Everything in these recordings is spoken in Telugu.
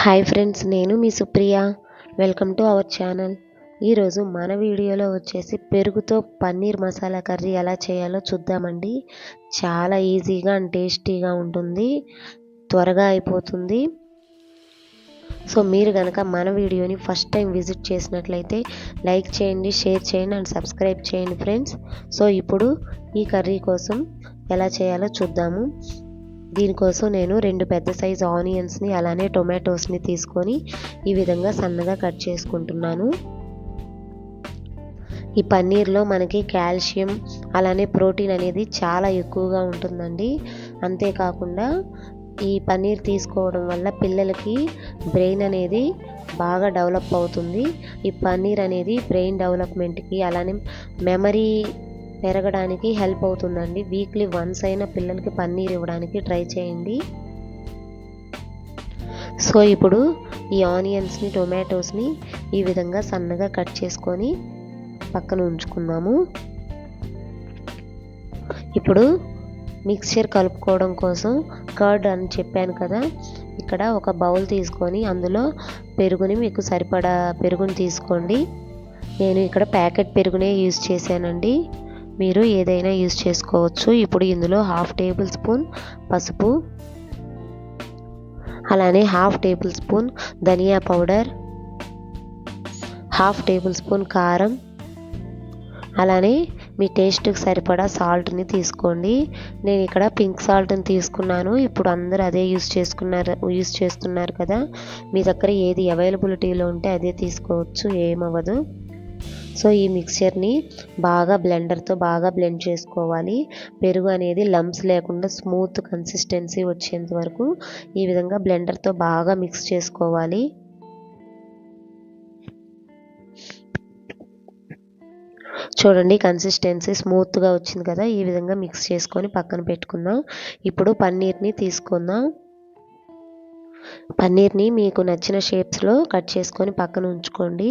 హాయ్ ఫ్రెండ్స్ నేను మీ Supriya. Welcome to our channel. ఈరోజు మన వీడియోలో వచ్చేసి పెరుగుతో పన్నీర్ మసాలా కర్రీ ఎలా చేయాలో చూద్దామండి. చాలా ఈజీగా అండ్ టేస్టీగా ఉంటుంది. త్వరగా అయిపోతుంది. సో మీరు కనుక మన వీడియోని ఫస్ట్ టైం విజిట్ చేసినట్లయితే లైక్ చేయండి షేర్ చేయండి అండ్ సబ్స్క్రైబ్ చేయండి ఫ్రెండ్స్. సో ఇప్పుడు ఈ కర్రీ కోసం ఎలా చేయాలో చూద్దాము. దీనికోసం నేను రెండు పెద్ద సైజు ఆనియన్స్ని అలానే టొమాటోస్ని తీసుకొని ఈ విధంగా సన్నగా కట్ చేసుకుంటున్నాను. ఈ పన్నీర్లో మనకి కాల్షియం అలానే ప్రోటీన్ అనేది చాలా ఎక్కువగా ఉంటుందండి. అంతేకాకుండా ఈ పన్నీర్ తీసుకోవడం వల్ల పిల్లలకి బ్రెయిన్ అనేది బాగా డెవలప్ అవుతుంది. ఈ పన్నీర్ అనేది బ్రెయిన్ డెవలప్మెంట్కి అలానే మెమరీ పెరగడానికి హెల్ప్ అవుతుందండి. వీక్లీ వన్స్ అయినా పిల్లలకి పన్నీర్ ఇవ్వడానికి ట్రై చేయండి. సో ఇప్పుడు ఈ ఆనియన్స్ని టొమాటోస్ని ఈ విధంగా సన్నగా కట్ చేసుకొని పక్కన ఉంచుకుందాము. ఇప్పుడు మిక్సర్ కలుపుకోవడం కోసం కర్డ్ అని చెప్పాను కదా ఇక్కడ ఒక బౌల్ తీసుకొని అందులో పెరుగుని మీకు సరిపడా పెరుగుని తీసుకోండి. నేను ఇక్కడ ప్యాకెట్ పెరుగునే యూజ్ చేశానండి. మీరు ఏదైనా యూజ్ చేసుకోవచ్చు. ఇప్పుడు ఇందులో హాఫ్ టేబుల్ స్పూన్ పసుపు అలానే half table spoon dhania powder half table spoon కారం అలానే మీ టేస్ట్కి సరిపడా సాల్ట్ని తీసుకోండి. నేను ఇక్కడ పింక్ సాల్ట్ని తీసుకున్నాను. ఇప్పుడు అందరూ అదే యూస్ చేసుకున్నారు యూస్ చేస్తున్నారు కదా. మీ దగ్గర ఏది అవైలబిలిటీలో ఉంటే అదే తీసుకోవచ్చు ఏమవ్వదు. సో ఈ మిక్చర్ని బాగా బ్లెండర్తో బాగా బ్లెండ్ చేసుకోవాలి. పెరుగు అనేది లంప్స్ లేకుండా స్మూత్ కన్సిస్టెన్సీ వచ్చేంత వరకు ఈ విధంగా బ్లెండర్తో బాగా మిక్స్ చేసుకోవాలి. చూడండి కన్సిస్టెన్సీ స్మూత్గా వచ్చింది కదా ఈ విధంగా మిక్స్ చేసుకొని పక్కన పెట్టుకుందాం. ఇప్పుడు పన్నీర్ని తీసుకుందాం. పన్నీర్ని మీకు నచ్చిన షేప్స్లో కట్ చేసుకొని పక్కన ఉంచుకోండి.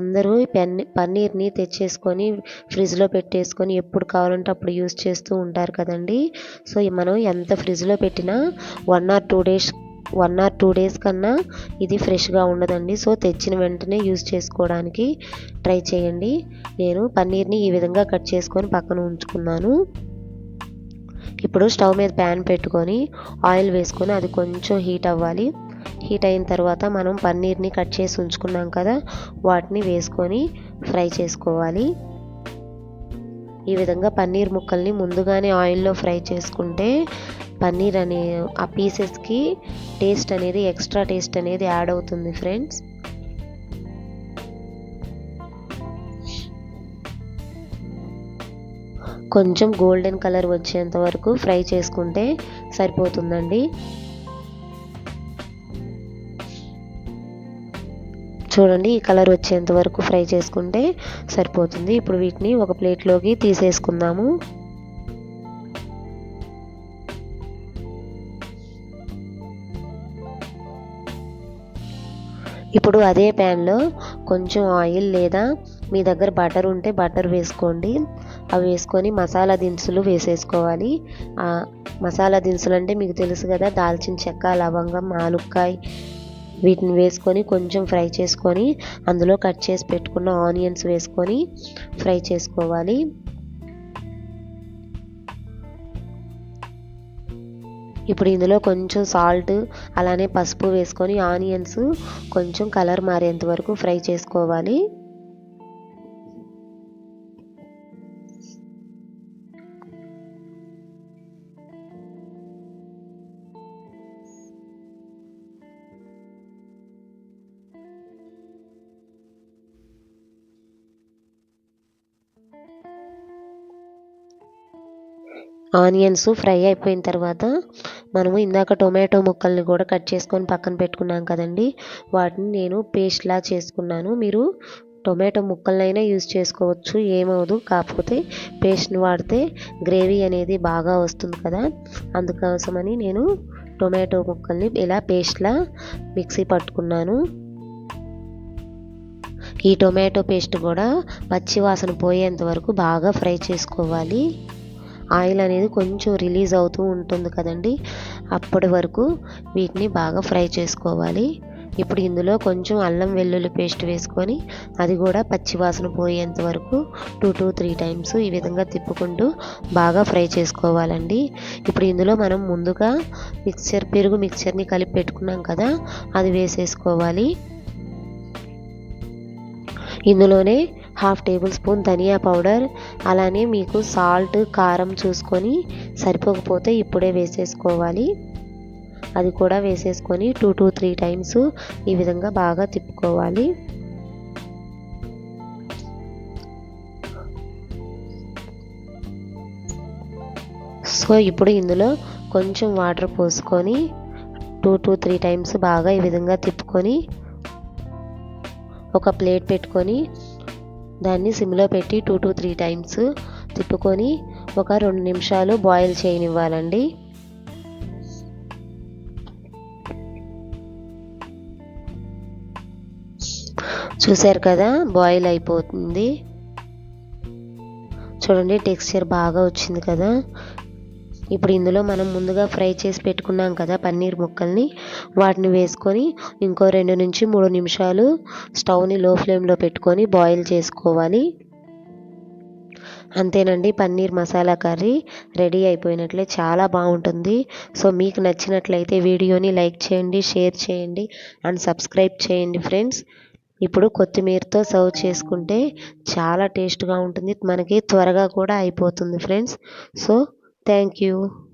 అందరూ పన్నీ పన్నీర్ని తెచ్చేసుకొని ఫ్రిడ్జ్లో పెట్టేసుకొని ఎప్పుడు కావాలంటే అప్పుడు యూస్ చేస్తూ ఉంటారు కదండి. సో మనం ఎంత ఫ్రిడ్జ్లో పెట్టినా one or two days one or two days కన్నా ఇది ఫ్రెష్గా ఉండదండి. సో తెచ్చిన వెంటనే యూజ్ చేసుకోవడానికి ట్రై చేయండి. నేను పన్నీర్ని ఈ విధంగా కట్ చేసుకొని పక్కన ఉంచుకున్నాను. ఇప్పుడు స్టవ్ మీద ప్యాన్ పెట్టుకొని ఆయిల్ వేసుకొని అది కొంచెం హీట్ అవ్వాలి. హీట్ అయిన తర్వాత మనం పన్నీర్ని కట్ చేసి ఉంచుకున్నాం కదా వాటిని వేసుకొని ఫ్రై చేసుకోవాలి. ఈ విధంగా పన్నీర్ ముక్కల్ని ముందుగానే ఆయిల్లో ఫ్రై చేసుకుంటే పన్నీర్ అనే ఆ పీసెస్కి టేస్ట్ అనేది ఎక్స్ట్రా టేస్ట్ అనేది యాడ్ అవుతుంది ఫ్రెండ్స్. కొంచెం గోల్డెన్ కలర్ వచ్చేంత వరకు ఫ్రై చేసుకుంటే సరిపోతుందండి. చూడండి ఈ కలర్ వచ్చేంత వరకు ఫ్రై చేసుకుంటే సరిపోతుంది. ఇప్పుడు వీటిని ఒక ప్లేట్లోకి తీసేసుకుందాము. ఇప్పుడు అదే ప్యాన్లో కొంచెం ఆయిల్ లేదా మీ దగ్గర బటర్ ఉంటే బటర్ వేసుకోండి. అవి వేసుకొని మసాలా దినుసులు వేసేసుకోవాలి. మసాలా దినుసులు అంటే మీకు తెలుసు కదా దాల్చిన చెక్క లవంగం ఆలుక్కాయ వీటిని వేసుకొని కొంచెం ఫ్రై చేసుకొని అందులో కట్ చేసి పెట్టుకున్న ఆనియన్స్ వేసుకొని ఫ్రై చేసుకోవాలి. ఇప్పుడు ఇందులో కొంచెం సాల్ట్ అలానే పసుపు వేసుకొని ఆనియన్స్ కొంచెం కలర్ మారేంత వరకు ఫ్రై చేసుకోవాలి. ఆనియన్స్ ఫ్రై అయిపోయిన తర్వాత మనము ఇందాక టొమాటో ముక్కల్ని కూడా కట్ చేసుకొని పక్కన పెట్టుకున్నాం కదండి. వాటిని నేను పేస్ట్లా చేసుకున్నాను. మీరు టొమాటో ముక్కలనైనా యూజ్ చేసుకోవచ్చు. ఏమవదు. కాకపోతే పేస్ట్ని వాడితే గ్రేవీ అనేది బాగా వస్తుంది కదా. అందుకోసమని నేను టొమాటో ముక్కల్ని ఇలా పేస్ట్లా మిక్సీ పట్టుకున్నాను. ఈ టొమాటో పేస్ట్ కూడా పచ్చి వాసన పోయేంత వరకు బాగా ఫ్రై చేసుకోవాలి. ఆయిల్ అనేది కొంచెం రిలీజ్ అవుతూ ఉంటుంది కదండి. అప్పటి వరకు వీటిని బాగా ఫ్రై చేసుకోవాలి. ఇప్పుడు ఇందులో కొంచెం అల్లం వెల్లుల్లి పేస్ట్ వేసుకొని అది కూడా పచ్చివాసన పోయేంత వరకు టూ టూ త్రీ టైమ్స్ ఈ విధంగా తిప్పుకుంటూ బాగా ఫ్రై చేసుకోవాలండి. ఇప్పుడు ఇందులో మనం ముందుగా మిక్చర్ పెరుగు మిక్చర్ని కలిపి పెట్టుకున్నాం కదా అది వేసేసుకోవాలి. ఇందులోనే half table spoon dhania powder అలానే మీకు సాల్ట్ కారం చూసుకొని సరిపోకపోతే ఇప్పుడే వేసేసుకోవాలి. అది కూడా వేసేసుకొని టూ టూ త్రీ టైమ్స్ ఈ విధంగా బాగా తిప్పుకోవాలి. సో ఇప్పుడు ఇందులో కొంచెం వాటర్ పోసుకొని టూ టూ త్రీ టైమ్స్ బాగా ఈ విధంగా తిప్పుకొని ఒక ప్లేట్ పెట్టుకొని దాన్ని సిమ్లో పెట్టి టూ టు త్రీ టైమ్స్ తిప్పుకొని ఒక రెండు నిమిషాలు బాయిల్ చేయనివ్వాలండి. చూశారు కదా బాయిల్ అయిపోతుంది. చూడండి టెక్స్చర్ బాగా వచ్చింది కదా. ఇప్పుడు ఇందులో మనం ముందుగా ఫ్రై చేసి పెట్టుకున్నాం కదా పన్నీర్ ముక్కల్ని. వాటిని వేసుకొని ఇంకో రెండు నుంచి మూడు నిమిషాలు స్టవ్ని లో ఫ్లేమ్లో పెట్టుకొని బాయిల్ చేసుకోవాలి. అంతేనండి పన్నీర్ మసాలా కర్రీ రెడీ అయిపోయినట్లే చాలా బాగుంటుంది. సో మీకు నచ్చినట్లయితే వీడియోని లైక్ చేయండి షేర్ చేయండి అండ్ సబ్స్క్రైబ్ చేయండి ఫ్రెండ్స్. ఇప్పుడు కొత్తిమీరతో సర్వ్ చేసుకుంటే చాలా టేస్ట్గా ఉంటుంది మనకి త్వరగా కూడా అయిపోతుంది ఫ్రెండ్స్. So Thank you.